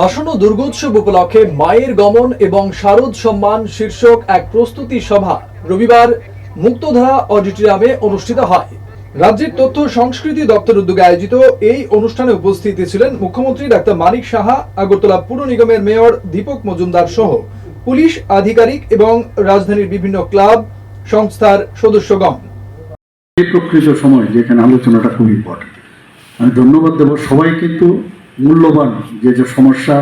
আসন্ন দুর্গোৎসব উপলক্ষে মায়ের গমন এবং শারদ সম্মান শীর্ষক এক প্রস্তুতি সভা রবিবার মুক্তধারা অডিটোরিয়ামে অনুষ্ঠিত হয়। রাজ্যের তথ্য সংস্কৃতি দপ্তর উদ্যোগে আয়োজিত এই অনুষ্ঠানে উপস্থিত ছিলেন মুখ্যমন্ত্রী ডাক্তার মানিক সাহা, আগরতলা পুর নিগমের মেয়র দীপক মজুমদার সহ পুলিশ আধিকারিক এবং রাজধানীর বিভিন্ন ক্লাব সংস্থার সদস্যগণ। প্রকৃত সময় যেখানে আলোচনাটা খুব ইম্পর্টেন্ট আমি ধন্যবাদ দেবো সবাই কিন্তু মূল্যবান যে যে সমস্যা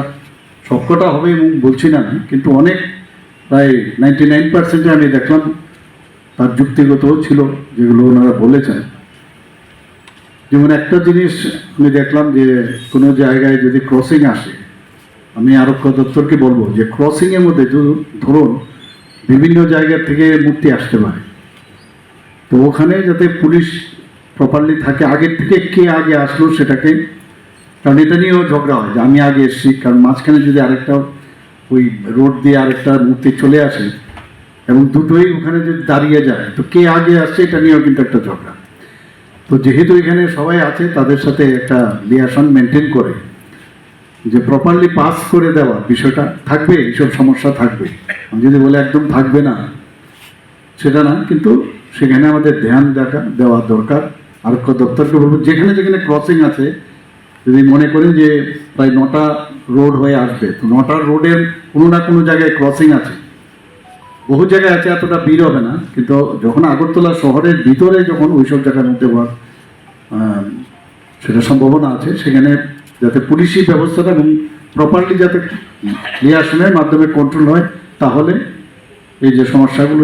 সবকটা হবে এবং বলছি না কিন্তু অনেক, প্রায় নাইনটি নাইন পার্সেন্টে আমি দেখলাম, তার যুক্তিগতও ছিল যেগুলো ওনারা বলেছেন। যেমন একটা জিনিস আমি দেখলাম যে কোনো জায়গায় যদি ক্রসিং আসে, আমি আরক্ষ দপ্তরকে বলব যে ক্রসিংয়ের মধ্যে ধরুন বিভিন্ন জায়গা থেকে মূর্তি আসতে পারে। তো ওখানে যাতে পুলিশ প্রপারলি থাকে, আগের থেকে কে আগে আসলো সেটাকে কারণ এটা নিয়েও ঝগড়া হয় যে আমি আগে এসেছি, কারণ মাঝখানে যদি আরেকটা ওই রোড দিয়ে আরেকটা মূর্তি চলে আসে এবং দুটোই ওখানে যদি দাঁড়িয়ে যায়, তো কে আগে আসছে এটা নিয়েও কিন্তু একটা ঝগড়া। তো যেহেতু এখানে সবাই আছে, তাদের সাথে একটা লিয়াশন মেনটেন করে, যে প্রপারলি পাস করে দেওয়া বিষয়টা থাকবে, এইসব সমস্যা থাকবে। আমি যদি বলে একদম থাকবে না, সেটা না, কিন্তু সেখানে আমাদের ধ্যান দেখা, দেওয়া দরকার। আরক্ষ দপ্তরকে বলব, যেখানে যেখানে ক্রসিং আছে যদি মনে করেন যে প্রায় নটা রোড হয়ে আসবে, তো নটা রোডের কোনো না কোনো জায়গায় ক্রসিং আছে। বহু জায়গায় আছে, এতটা ভিড় হবে না, কিন্তু যখন আগরতলা শহরের ভিতরে যখন ওইসব জায়গার মধ্যে হওয়ার সেটা সম্ভাবনা আছে, সেখানে যাতে পুলিশি ব্যবস্থাটা এবং প্রপারলি যাতে লিয়াশনের মাধ্যমে কন্ট্রোল হয়, তাহলে এই যে সমস্যাগুলো